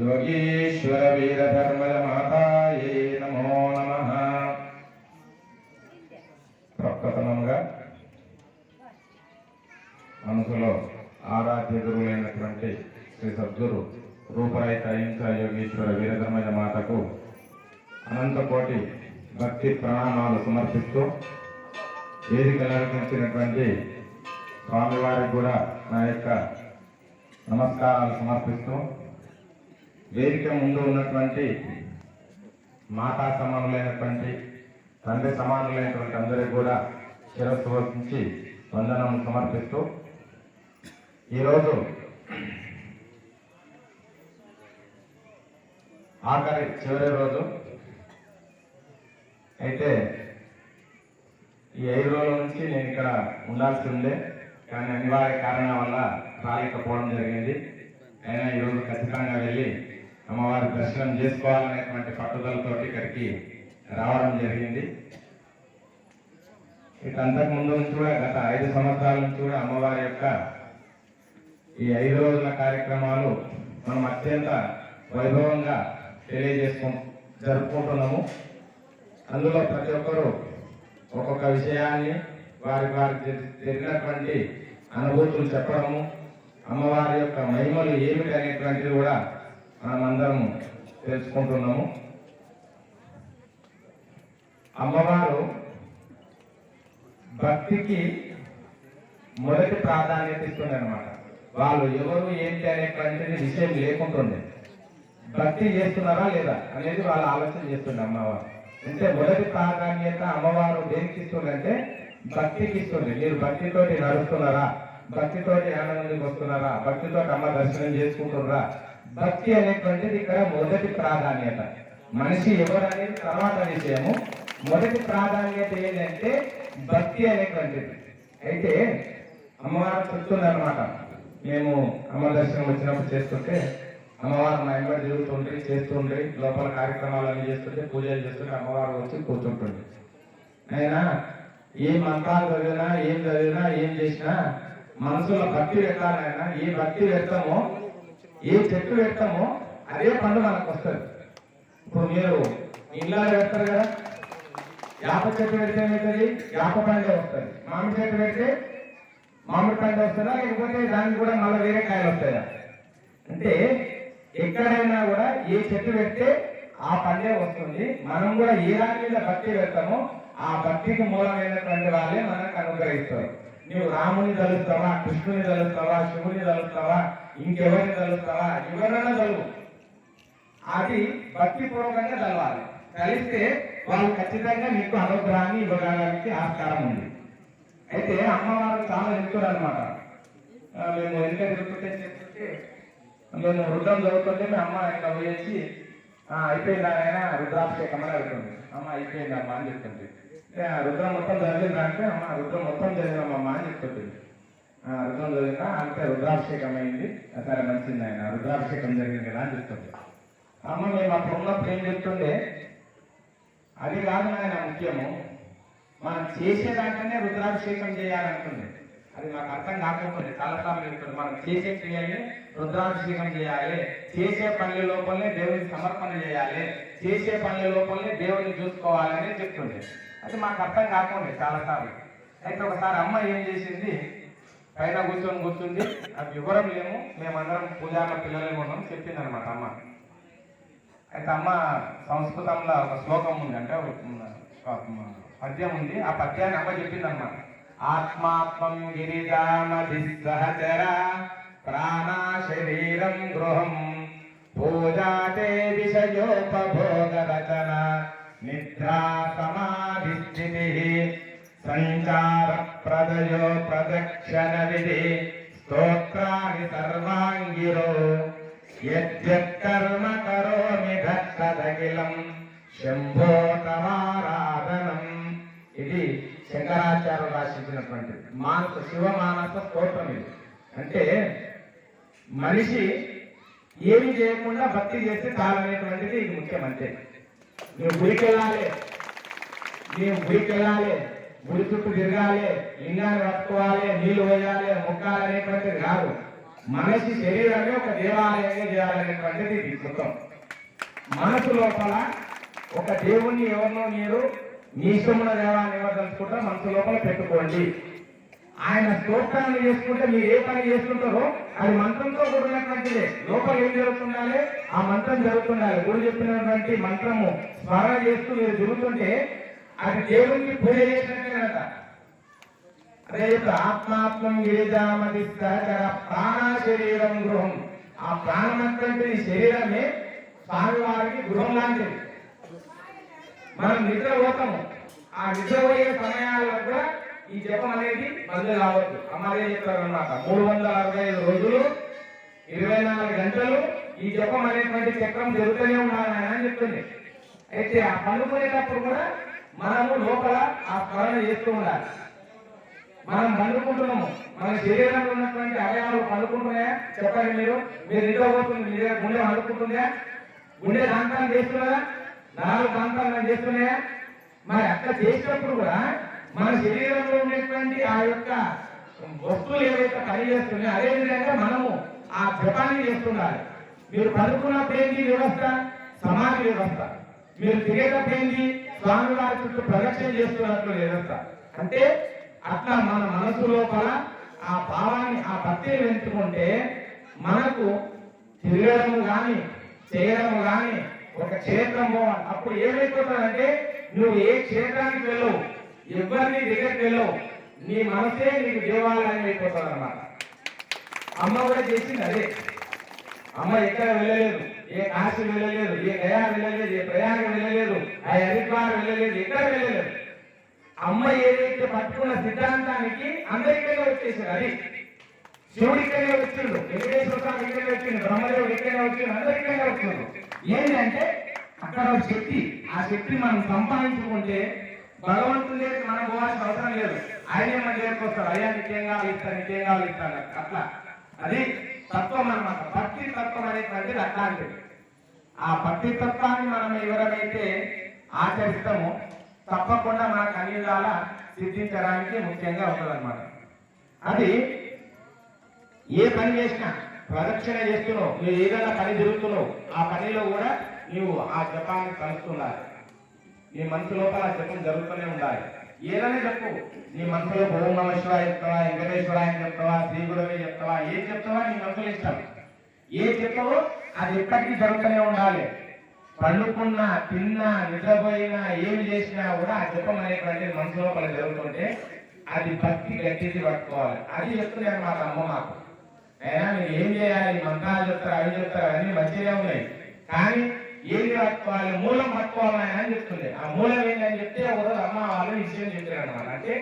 योगीश्वर वीरधर्मज మాతాయే నమో నమః ప్రప్రథమంగా మనసులో ఆరాధ్య గురువులైనటువంటి శ్రీ సద్గురు రూపరహిత అహింస యోగీశ్వర వీరధర్మజ మాతకు అనంతకోటి భక్తి ప్రణామాలు సమర్పిస్తూ వేదిక నడిపించినటువంటి స్వామివారికి కూడా నా యొక్క నమస్కారాలు సమర్పిస్తూ వేదిక ముందు ఉన్నటువంటి మాతా సమానులైనటువంటి తండ్రి సమానులైనటువంటి అందరికి కూడా శిరస్సు వహించి వందనం సమర్పిస్తూ ఈరోజు ఆఖరి చివరి రోజు. అయితే ఈ ఐదు రోజుల నుంచి నేను ఇక్కడ ఉండాల్సి ఉండే కానీ అనివార్య కారణాల వల్ల రాలేకపోవడం జరిగింది. అయినా ఈరోజు ఖచ్చితంగా వెళ్ళి అమ్మవారి దర్శనం చేసుకోవాలనేటువంటి పట్టుదలతో ఇక్కడికి రావడం జరిగింది. ఇక అంతకు ముందు నుంచి కూడా గత ఐదు సంవత్సరాల నుంచి కూడా అమ్మవారి యొక్క ఈ ఐదు రోజుల కార్యక్రమాలు మనం అత్యంత వైభవంగా తెలియజేసుకు జరుపుకుంటున్నాము. అందులో ప్రతి ఒక్కరూ ఒక్కొక్క విషయాన్ని వారి వారికి జరిగినటువంటి అనుభూతులు చెప్పడము అమ్మవారి యొక్క మహిమలు ఏమిటి అనేటువంటిది కూడా మనమందరము తెలుసుకుంటున్నాము. అమ్మవారు భక్తికి మొదటి ప్రాధాన్యత ఇస్తుంది అనమాట వాళ్ళు ఎవరు ఏంటి అనేటువంటిది విషయం లేకుంటుండే. భక్తి చేస్తున్నారా లేదా అనేది వాళ్ళు ఆలోచన చేస్తుండే అమ్మవారు. అంటే మొదటి ప్రాధాన్యత అమ్మవారు దేనికి ఇస్తుందంటే భక్తికి ఇస్తుంది మీరు భక్తితోటి నడుస్తున్నారా? భక్తితోటి ఆనందానికి వస్తున్నారా? భక్తితోటి అమ్మ దర్శనం చేసుకుంటున్నారా? భక్తి అనేటువంటిది ఇక్కడ మొదటి ప్రాధాన్యత. మనిషి ఎవరు అనేది తర్వాత విషయము. మొదటి ప్రాధాన్యత ఏంటంటే భక్తి అనేటువంటిది. అయితే అమ్మవారు చెప్తుంది అనమాట మేము అమ్మ దర్శనం వచ్చినప్పుడు చేస్తుంటే అమ్మవారు మా ఎంబడి తిరుగుతుండ్రి చేస్తుండ్రి లోపల కార్యక్రమాలన్నీ చేస్తుంటే పూజలు చేస్తుంటే అమ్మవారు వచ్చి కూర్చుంటుంది అయినా ఏ మంత్రాలు చదివినా ఏం చదివినా ఏం చేసినా మనసులో భక్తి పెట్టాలైనా ఏ భక్తి పెడతామో ఏ చెట్టు వేస్తామో అదే పండు మనకు వస్తుంది. ఇప్పుడు మీరు ఇళ్ళ వేస్తారు కదా? యాప చెట్టు పెడితే ఏమవుతుంది? యాప పండే వస్తుంది మామిడి చెట్టు పెడితే మామిడి పండు వస్తుందా? లేకపోతే దానికి కూడా మళ్ళీ వేరే కాయలు వస్తాయా? అంటే ఎక్కడైనా కూడా ఏ చెట్టు పెడితే ఆ పండే వస్తుంది. మనం కూడా ఏ దాని మీద భక్తి పెడతామో ఆ భక్తికి మూలమైనటువంటి వాళ్ళే మనకు అనుగ్రహిస్తారు. నువ్వు రాముని తలుస్తావా కృష్ణుని తలుస్తావా శివుని తలుస్తావా? ఇంకెవరిని చదువుతావా ఎవరైనా చదువు అది భక్తిపూర్వకంగా చదవాలి కలిస్తే వాళ్ళు ఖచ్చితంగా నీకు అనుగ్రహాన్ని ఇవ్వడానికి ఆస్కారం ఉంది. అయితే అమ్మవారు చాలా చెప్తారు అనమాట మేము వెనుక తిరుగుతుంటే చెప్తుంటే మేము వృద్ధం చదువుతుంటే మీ అమ్మ ఇట్లా పోయేసి అయిపోయిందా ఆయన రుద్రాభిషేకం అని అడుగుతుంది అమ్మ అయిపోయింది అని చెప్తుంది. ఆ రుద్రం మొత్తం చదివిందంటే అమ్మ రుద్రం మొత్తం చదివినామమ్మ అని చెప్తుంది. రుద్రం చదివినా అంటే రుద్రాభిషేకం అయింది సరే మంచిది ఆయన రుద్రాభిషేకం జరిగింది కదా అని చెప్తుంది. అమ్మ మేము అప్పుడు ఉన్నప్పుడు ఏం చెప్తుండే? అది కాదు నాయన ముఖ్యము. మనం చేసే దాంట్లోనే రుద్రాభిషేకం చేయాలనుకుంది అది మాకు అర్థం కాకపోతే చాలాసార్లు చెప్తుంది. మనం చేసే క్రియల్ని రుద్రాభిషేకం చేయాలి. చేసే పనుల లోపలనే దేవుని సమర్పణ చేయాలి. చేసే పనుల లోపలనే దేవుని చూసుకోవాలని చెప్తుండే. అది మాకు అర్థం కాకుండా చాలాసార్లు అయితే ఒకసారి అమ్మ ఏం చేసింది? పైన కూర్చొని కూర్చుండి అది వివరం లేము మేమందరం పూజార్ల పిల్లలే ఉన్నాం చెప్పింది అనమాట అమ్మ. అయితే అమ్మ సంస్కృతంలో ఒక శ్లోకం ఉంది అంటే ఒక పద్యం ఉంది. ఆ పద్యాన్ని అమ్మ చెప్పింది అన్నమాట ఆత్మాత్మం గిరిజామధి సహచర ప్రాణా శరీరం గృహం పూజాతే విషయోపభోగ రచన నిద్రా సమాధి స్థితి ప్రదయో ప్రదక్షిణ విధి స్తోత్రాన్ని సర్వాంగిరో యజ్జత్కర్మ కరోమి దత్తదగిలం శంభో తమారాధనం ఇది శంకరాచార్య రాసించినటువంటి మానస శివమానస స్తోత్రం ఇది. అంటే మనిషి ఏమి చేయకుండా భక్తి చేస్తే చాలనేటువంటిది ఇది ముఖ్యం అంతే. నువ్వు గుడికి వెళ్ళాలి గుడికి వెళ్ళాలి గుడి చుట్టూ తిరగాలి లింగాన్ని పట్టుకోవాలి నీళ్ళు వేయాలి మొక్కాలి అనేటువంటిది కాదు. మనిషి శరీరమే ఒక దేవాలయంగా చేయాలనేటువంటిది ఇది కృతం మనసు లోపల ఒక దేవుణ్ణి ఎవరినో మీరు మీ ఇష్టమున్న దేవాన్ని ఎవరు తలుచుకుంటారో మనసు లోపల పెట్టుకోండి. ఆయన స్తోత్రాన్ని చేసుకుంటే మీరు ఏ పని చేస్తుంటారో అది మంత్రంతో కూడినటువంటిదే. లోపల ఏం జరుగుతుండాలి? ఆ మంత్రం జరుగుతుండాలి. గురు చెప్పినటువంటి మంత్రము స్మరణ చేస్తూ మీరు జరుగుతుంటే అది దేవునికి పూజ చేసినట్టే కదా. అదే చెప్తా ఆత్మాత్మం గిరిజామతి ప్రాణ శరీరం గృహం. ఆ ప్రాణం అంటే ఈ శరీరమే స్వామివారికి గృహం లాంటిది. మనం నిద్ర పోతాము. ఆ నిద్ర పోయే సమయాల్లో కూడా ఈ జపం అనేది బంద్ కావద్దు. అమ్మారే చెప్తారు అనమాట మూడు వందల అరవై ఐదు రోజులు ఇరవై నాలుగు గంటలు ఈ జపం అనేటువంటి చక్రం జరుగుతూనే ఉండాలని చెప్తుంది. అయితే ఆ పండుకునేటప్పుడు కూడా మనము లోపల ఆ స్మరణ చేస్తూ ఉండాలి. మనం పండుకుంటున్నాము. మన శరీరంలో ఉన్నటువంటి అవయవాలు పండుకుంటున్నాయా? చెప్పండి మీరు. మీరు నిద్ర పోతుంది మీ దగ్గర గుండె పండుకుంటుందా? గుండె దాంతాన్ని చేస్తున్నారా? నాలుగు దాంతాలను చేస్తున్నాయా? మరి అట్లా చేసినప్పుడు కూడా మన శరీరంలో ఉండేటువంటి ఆ యొక్క వస్తువులు ఏవైతే పని చేస్తున్నాయో అదే విధంగా మనము ఆ జపాన్ని చేస్తుండాలి. మీరు పడుకున్నప్పుడు ఏంటి వ్యవస్థ? సమాజ వ్యవస్థ. మీరు తిరిగేటప్పుడు ఏంటి? స్వామి వారి చుట్టూ ప్రదక్షిణ చేస్తున్నట్లు వ్యవస్థ అంటే అట్లా మన మనసు లోపల ఆ భావాన్ని ఆ భక్తిని పెంచుకుంటే మనకు తిరగడము కానీ చేయడము కానీ ఒక క్షేత్రం పోవాలి అప్పుడు ఏమైపోతుందంటే నువ్వు ఏ క్షేత్రానికి వెళ్ళవు ఎవరిని దగ్గరికి వెళ్ళవు నీ మనసే నీకు దేవాలయం అయిపోతుంది అన్నమాట అమ్మ కూడా చేసింది అదే. అమ్మ ఎక్కడ వెళ్ళలేదు? ఏ కాశీ వెళ్ళలేదు? ఏ గయా వెళ్ళలేదు? ఏ ప్రయాణం వెళ్ళలేదు? ఆ హరిద్వార్ వెళ్ళలేదు? ఎక్కడ వెళ్ళలేదు? అమ్మ ఏదైతే పట్టుకున్న సిద్ధాంతానికి అందరికీ వచ్చేసారు అది. శివుడు ఇక్కడే వచ్చిండు వెంకటేశ్వర స్వామి ఇక్కడే వచ్చిండు బ్రహ్మదేవుడు ఇక్కడే వచ్చిండు అందరు ఇక్కడే వచ్చిండు. ఏంటంటే అక్కడ ఒక శక్తి ఆ శక్తిని మనం సంపాదించుకుంటే భగవంతుని దగ్గరికి మనం పోవాల్సిన అవసరం లేదు. ఆయనే మన దగ్గరకు వస్తారు అయ్యా నిత్యం కావాలి ఇస్తాను నిత్యం కావాలి ఇస్తాను అట్లా. అది తత్వం అనమాట భక్తి తత్వం అనేటువంటిది అట్లాంటిది ఆ భక్తి తత్వాన్ని మనం ఎవరైతే ఆచరిస్తామో తప్పకుండా మన అన్ని సిద్ధించడానికి ముఖ్యంగా ఉంటుందన్నమాట. అది ఏ పని చేసినా ప్రదక్షిణ చేస్తున్నావు నువ్వు ఏదైనా పని జరుగుతున్నావు ఆ పనిలో కూడా నువ్వు ఆ జపాన్ని కలుస్తుండాలి నీ మనసు లోపల ఆ జపం జరుగుతూనే ఉండాలి. ఏదనే చెప్పు. నీ మనసులో ఓం నమ శివాయ చెప్తావా అని చెప్తావా శ్రీ గురవే చెప్తావా ఏం చెప్తావా నీ మనసులో ఇష్టం ఏ చెప్తావో అది ఎప్పటికీ జరుగుతూనే ఉండాలి. పండుకున్నా తిన్నా నిద్రపోయినా ఏమి చేసినా కూడా ఆ జపం అనేటువంటి మనసు జరుగుతుంటే అది భక్తి గట్టిది పట్టుకోవాలి. అది చెప్తున్నాను మా అమ్మ మాకు. అయినా మీరు ఏం చేయాలి? మంత్రాలు చెప్తారు అవి చెప్తారు అన్ని మంచిగా ఉన్నాయి. కానీ ఏది పట్టుకోవాలి మూలం పట్టుకోవాలని అని చెప్తుంది ఆ మూలం ఏంటని చెప్తే ఒకరోజు అమ్మ వాళ్ళు విషయం చెప్పారు అనమాట అంటే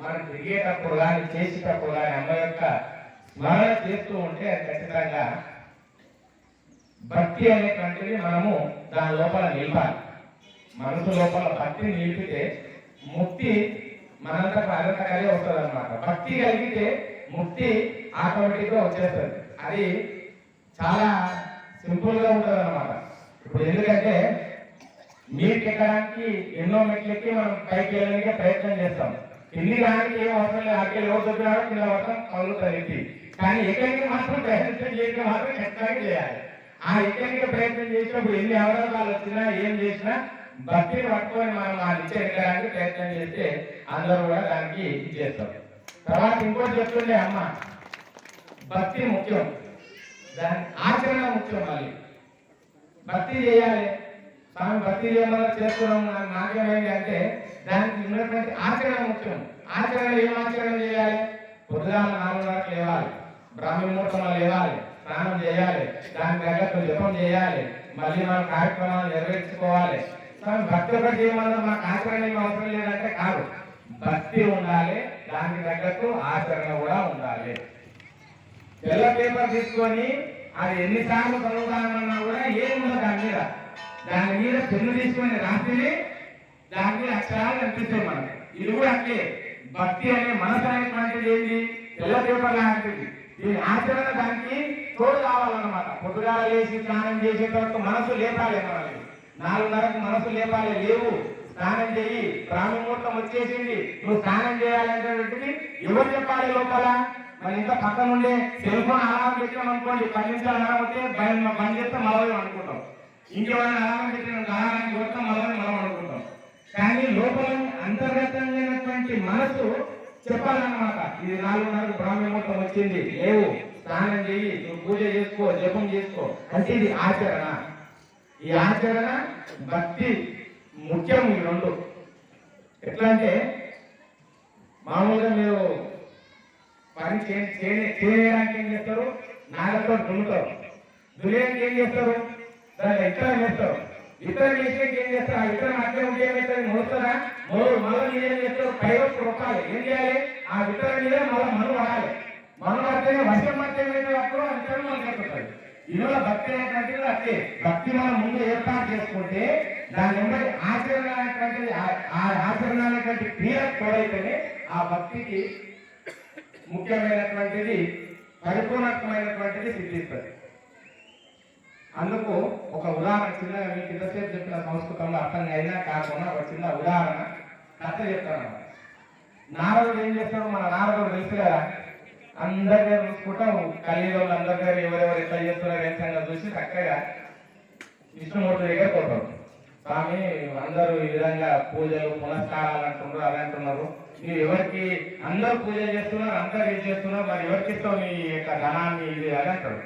మనం తిరిగేటప్పుడు కానీ చేసేటప్పుడు కానీ అమ్మ యొక్క స్మరణ చేస్తూ ఉంటే అది ఖచ్చితంగా భక్తి అనేటువంటిది మనము దాని లోపల నిలపాలి. మనసు లోపల భక్తిని నిలిపితే ముక్తి మనంత అదంత కలిగి వస్తుంది అనమాట భక్తి కలిగితే ముక్తి ఆటోమేటిక్గా వచ్చేస్తుంది. అది చాలా సింపుల్గా ఉంటుంది అనమాట ఇప్పుడు ఎందుకంటే మీరు ఎక్కడానికి ఎన్నో మెట్లెక్కి మనం పైకి వెళ్ళడానికి ప్రయత్నం చేస్తాం. కింది రానికి ఏం అవసరం లేదు అక్కడ ఎవరు చెప్పినాడో కింద వర్షం కలుగుతుంది ఎక్కి కానీ ఎక్కడికి మాత్రం ప్రయత్నం చేయడం మాత్రం ఖచ్చితంగా చేయాలి. ఆ ఎక్కడికి ప్రయత్నం చేసినప్పుడు ఎన్ని అవరోధాలు వచ్చినా ఏం చేసినా భక్తిని పట్టుకొని మనం ఆ నిత్య ఎక్కడానికి ప్రయత్నం చేస్తే అందరూ కూడా దానికి చేస్తాం తర్వాత ఇంకోటి చెప్తుండే అమ్మ భక్తి ముఖ్యం. దాని ఆచరణ ముఖ్యం మళ్ళీ. భక్తి చేయాలి. స్వామి భక్తి చేయమని చేస్తున్నాం నాకు నాకేమైంది అంటే దానికి ఉన్నటువంటి ఆచరణ ముఖ్యం. ఆచరణ ఏం ఆచరణ చేయాలి? పొద్దుగాల నాలుగున్నరకు లేవాలి. బ్రాహ్మణ ముహూర్తంలో లేవాలి. స్నానం చేయాలి. దాని తగ్గట్టు జపం చేయాలి. మళ్ళీ మనం కార్యక్రమాలు నెరవేర్చుకోవాలి. స్వామి భక్తి ఒకటి చేయమన్నా మాకు ఆచరణ అవసరం లేదంటే కాదు. భక్తి ఉండాలి. దానికి తగ్గట్టు ఆచరణ కూడా ఉండాలి. తెల్ల పేపర్ తీసుకొని అది ఎన్నిసార్లు చదువుతామన్నా కూడా ఏముండదు దాని మీద దాని మీద పెన్ను తీసుకుని రాత్రి దాని మీద అక్షరాలు కనిపిస్తాయి మనకి. ఇది కూడా అట్లే. భక్తి అనే మనసు అనేటువంటిది ఏంటి తెల్ల పేపర్ లాంటిది. ఈ ఆచరణ దానికి తోడు కావాలన్నమాట. పొద్దుగాల లేచి స్నానం చేసే తర్వాత మనసు లేపాలి మనల్ని నాలుగున్నరకు మనసు లేపాలి. లేవు. స్నానం చేయి. బ్రాహ్మణముహూర్తం వచ్చేసింది. నువ్వు స్నానం చేయాలనేటువంటిది ఎవరు చెప్పాలి లోపల? మరి ఇంత పక్కన నుండి సెల్ అలారం పెట్టాం అనుకోండి పది నిమిషాలు అలారం వస్తే బంద్ చేస్తే మలవయం అనుకుంటాం. ఇంకెవరైనా అలారం పెట్టిన అలారానికి కొడితే మలవయం మనం అనుకుంటాం. కానీ లోపల అంతర్గతమైనటువంటి మనసు చెప్పాలన్నమాట. ఇది నాలుగున్నరకు బ్రాహ్మణముహూర్తం వచ్చింది. లేవు. స్నానం చేయి నువ్వు పూజ చేసుకో జపం చేసుకో. అంటే ఇది ఆచరణ. ఈ ఆచరణ భక్తి ముఖ్యం ఈ రెండు. ఎట్లా అంటే మామూలుగా మీరు పని చే- చేయడానికి ఏం చేస్తారు? నాగలతో దున్నుతారు దున్నేయడానికి ఏం చేస్తారు? దాన్ని ఇతరం చేస్తారు ఇతరం చేసేకి ఏం చేస్తారు? ఆ ఇతరం అట్లే ఉంటే ఏమవుతుంది మోస్తారా మోరు మళ్ళీ ఏం చేస్తారు? పైవకు రొక్కాలి. ఏం చేయాలి? ఆ ఇతర మీద మళ్ళీ మను పడాలి. మను పడితేనే వర్షం పడితే అప్పుడు ఆ ఇతరం మనకి ఇవాళ భక్తి అనేటువంటిది కూడా అట్లే. భక్తి మనం ముందు ఏర్పాటు చేసుకుంటే దాని వెంబడి ఆచరణ అనేటువంటిది ఆ- ఆ ఆచరణ అనేటువంటి క్రియ తోడైతేనే ఆ భక్తికి ముఖ్యమైనటువంటిది పరిపూర్ణమైనటువంటిది సిద్ధిస్తుంది అందుకు ఒక ఉదాహరణ చిన్న మీకు ఇంతసేపు చెప్పిన సంస్కృతంలో అర్థం అయినా కాకుండా ఒక చిన్న ఉదాహరణ కథ చెప్తాను. నారదుడు ఏం చేస్తాడు? మన నారదుడు తెలుసు కదా అందరి దగ్గర చూసుకుంటాం కలియుగంలో అందరి దగ్గర ఎవరెవరు ఎట్లా చేస్తున్నారు ఏం సంగతి చూసి చక్కగా విష్ణుమూర్తి దగ్గర పోతాడు. స్వామి అందరూ ఈ విధంగా పూజలు పునస్కారాలు అంటున్నారు అలా అంటున్నారు. మీరు ఎవరికి అందరూ పూజ చేస్తున్నారు అందరు ఇది చేస్తున్నారు మరి ఎవరికి ఇస్తావు నీ యొక్క ధనాన్ని ఇది అని అంటాడు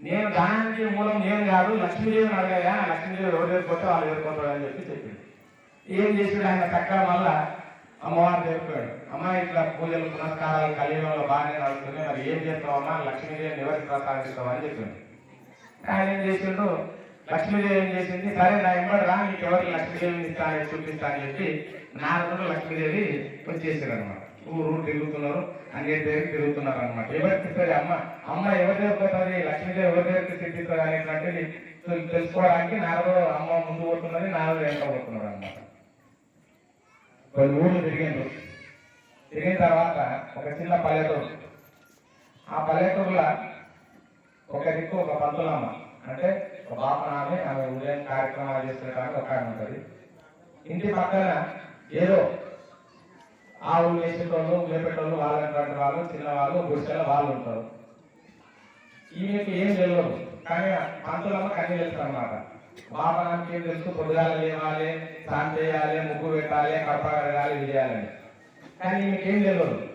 నేను ధనానికి మూలం నేను కాదు లక్ష్మీదేవిని అడగగా లక్ష్మీదేవి ఎవరు దగ్గరికి వాళ్ళు ఎదుర్కొంటాడు అని చెప్పి చెప్పింది. ఏం చేసాడు ఆయన చక్కగా మళ్ళా అమ్మవారు చెప్పాడు అమ్మ ఇట్లా పూజలు పునస్కారాలు కలియుగంలో బాగానే నడుస్తుంది మరి ఏం చేస్తావమ్మా లక్ష్మీదేవిని ఎవరికి ప్రసాదిస్తావు అని చెప్పింది. ఆయన ఏం చేసిండు లక్ష్మీదేవి ఏం చేసింది. సరే నా ఇమ్మడి రా నీకు ఎవరికి లక్ష్మీదేవిని ఇస్తానని చూపిస్తా అని చెప్పి నారదుడు లక్ష్మీదేవి వచ్చేసారు అనమాట ఊరు ఊరు తిరుగుతున్నారు అన్ని దగ్గరికి తిరుగుతున్నారు అనమాట ఎవరికి ఇస్తుంది అమ్మ అమ్మ ఎవరి దగ్గర పోతుంది? లక్ష్మీదేవి ఎవరి దగ్గరికి తిట్టిస్తుంది అనేటువంటిది తెలుసుకోవడానికి నారదుడు అమ్మ ముందు పోతున్నది నారదుడు వెనక పోతున్నారు అనమాట కొన్ని ఊళ్ళు తిరిగిండ్రు. తిరిగిన తర్వాత ఒక చిన్న పల్లెటూరు. ఆ పల్లెటూరులో ఒక దిక్కు ఒక పంతులమ్మ. అంటే ఒక బాపనామే ఆమె ఉదయం కార్యక్రమాలు చేసుకునేటానికి ఒక ఆయన ఉంటుంది. ఇంటి పక్కన ఏదో ఆవులు వేసేటోళ్ళు వాళ్ళు వాళ్ళటువంటి వాళ్ళు చిన్నవాళ్ళు గుడిసెల వాళ్ళు ఉంటారు. ఈమెకి ఏం తెలియదు. కానీ పంతులమ్మ కన్నీ తెలుసు అనమాట బాపనానికి ఏం తెలుసు? పొద్దుగాల లేవాలి స్నానం చేయాలి ముగ్గు పెట్టాలి కడప కడగాలి ఇది చేయాలని. కానీ ఈమెకేం ఏం తెలియదు.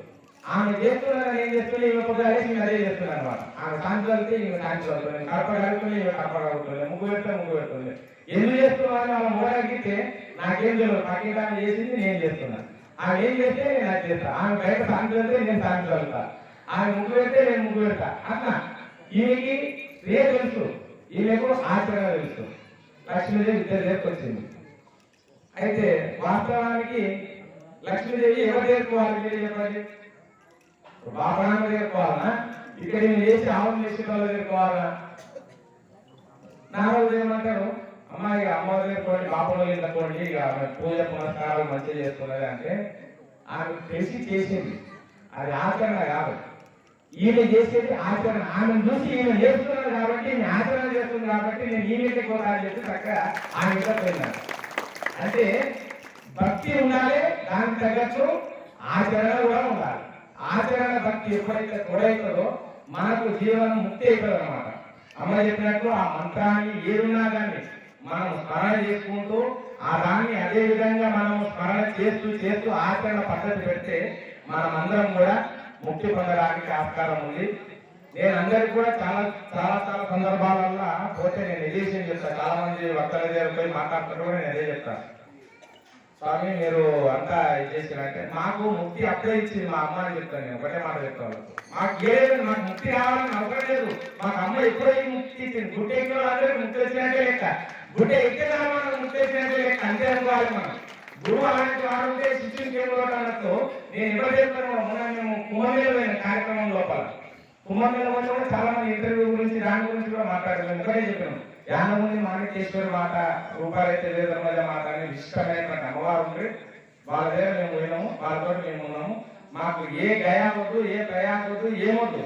ఆమె చేస్తున్నారని ఏం చేస్తుంది ఈమె పొద్దుగాల ఈమె అదే చేస్తున్నాను అనమాట ఆమె శాంతి వెళ్తే ఈమె శాంతి వెళ్తుంది కడప కడుగుతుంది ఈమె కడప కడుగుతుంది ముగ్గు పెడితే ముగ్గు పెడుతుంది ఎందుకు చేస్తున్నారని వాళ్ళ మూడగితే నాకేం తెలియదు నాకే ఆమె చేసింది నేను చేస్తున్నా. ఆమె ఏం చేస్తే నేను అది చేస్తాను ఆమె బయట శాంతి వెళ్తే నేను సాయంత్రం వెళ్తా ఆమె ముగ్గు పెడితే నేను ముగ్గు పెడతా. అన్న ఈమెకి రే తెలుసు. ఈమెకు ఆచరణ తెలుసు. లక్ష్మీదేవి ఇద్దరు దగ్గరకు అయితే వాస్తవానికి లక్ష్మీదేవి ఎవరు చేరుకోవాలి మీరు చెప్పండి. బాపనామ చేరుకోవాలనా ఇక్కడ నేను చేసి ఆవును చేసిన వాళ్ళు చేరుకోవాలా నారదుడు ఏమంటారు? అమ్మాయి అమ్మ దగ్గర బాపలో వెళ్ళకోండి ఇక ఆమె పూజ పునస్కారాలు మంచిగా చేస్తున్నది అంటే ఆమె తెలిసి చేసింది. అది ఆచరణ కాదు. ఈమె చేసేది ఆచరణ. ఆమెను చూసి ఈమె చేస్తున్నాడు కాబట్టి ఈమె ఆచరణ చేస్తుంది కాబట్టి నేను ఈమెకి కూడా అని చెప్పి చక్కగా ఆమె మీద పోయినాను అంటే భక్తి ఉండాలి దానికి తగ్గట్టు ఆచరణ కూడా ఉండాలి. ఆచరణ భక్తి ఎప్పుడైతే తోడైతుందో మనకు జీవనం ముక్తి అవుతుంది అనమాట అమ్మ చెప్పినట్టు ఆ మంత్రాన్ని ఏదున్నా కానీ మనం స్మరణ చేసుకుంటూ ఆ దాన్ని అదే విధంగా మనం స్మరణ చేస్తూ చేస్తూ ఆచరణ పద్ధతి పెడితే మనం అందరం కూడా ముక్తి పొందడానికి ఆస్కారం ఉంది. నేను అందరికి కూడా చాలా చాలా చాలా సందర్భాలలో పోతే నేను ఇదే చెప్తాను చాలా మంది వక్తల దగ్గర పోయి మాట్లాడుతున్నా కూడా నేను అదే చెప్తాను స్వామి మీరు అంతా ఇది చేసినట్టే. మాకు ముక్తి అప్పుడే ఇచ్చింది మా అమ్మ అని చెప్తాను నేను. ఒకటే మాట చెప్తాను మాకు ఏలేదు మాకు ముక్తి రావాలని అవసరం లేదు. మాకు అమ్మ ఎప్పుడో ఈ ముక్తి ఇచ్చింది. గుడ్డ ఎక్కడ వాళ్ళకి ముక్తి వచ్చినట్టే లెక్క. గుడ్డ ఎక్కడ మనం ముక్తి వచ్చినట్టే లెక్క. అంతే అనుకోవాలి మనం. గురువు అలాంటి వాడు ఉంటే శిష్యునికి ఏం కూడా అన్నట్టు నేను ఎవరు చెప్తాను? మొన్న మేము కుంభమేళ కార్యక్రమం లోపల. కుంభమేళ పోతే కూడా చాలా మంది ఇంటర్వ్యూ గురించి దాని గురించి కూడా మాట్లాడలేదు ఒకటే చెప్పాను. యానముని మాణికేశ్వరి మాట రూపాలైతే వేదమజ మాట అని విశిష్టమైనటువంటి అమ్మవారు ఉండి వాళ్ళ దగ్గర మేము పోయినాము వాళ్ళతో మేము ఉన్నాము. మాకు ఏ గయా వద్దు ఏ ప్రయాణ ఏమొద్దు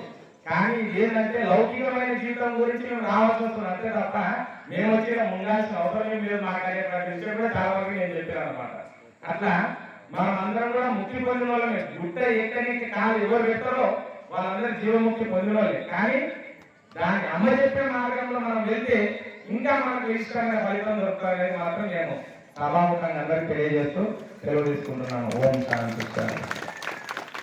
కానీ ఏంటంటే లౌకికమైన జీవితం గురించి మేము రావాల్సి వస్తుంది అంతే తప్ప మేము వచ్చిన ఉండాల్సిన అవసరం ఏం లేదు మాకు అనేటువంటి విషయం కూడా చాలా వరకు నేను చెప్పాను అనమాట అట్లా మనం అందరం కూడా ముక్తి పొందిన వాళ్ళమే. గుట్ట ఎక్కడికి కాలు ఎవరు పెట్టారో వాళ్ళందరూ జీవముక్తి పొందిన వాళ్ళే. కానీ దానికి అమ్మ చెప్పే మార్గంలో మనం వెళ్తే ఇంకా మనకు ఇష్టమైన ఫలితం దొరుకుతుంది మాత్రం నేను సభాముఖంగా అందరికి తెలియజేస్తూ సెలవు తీసుకుంటున్నాను. ఓం శాంతి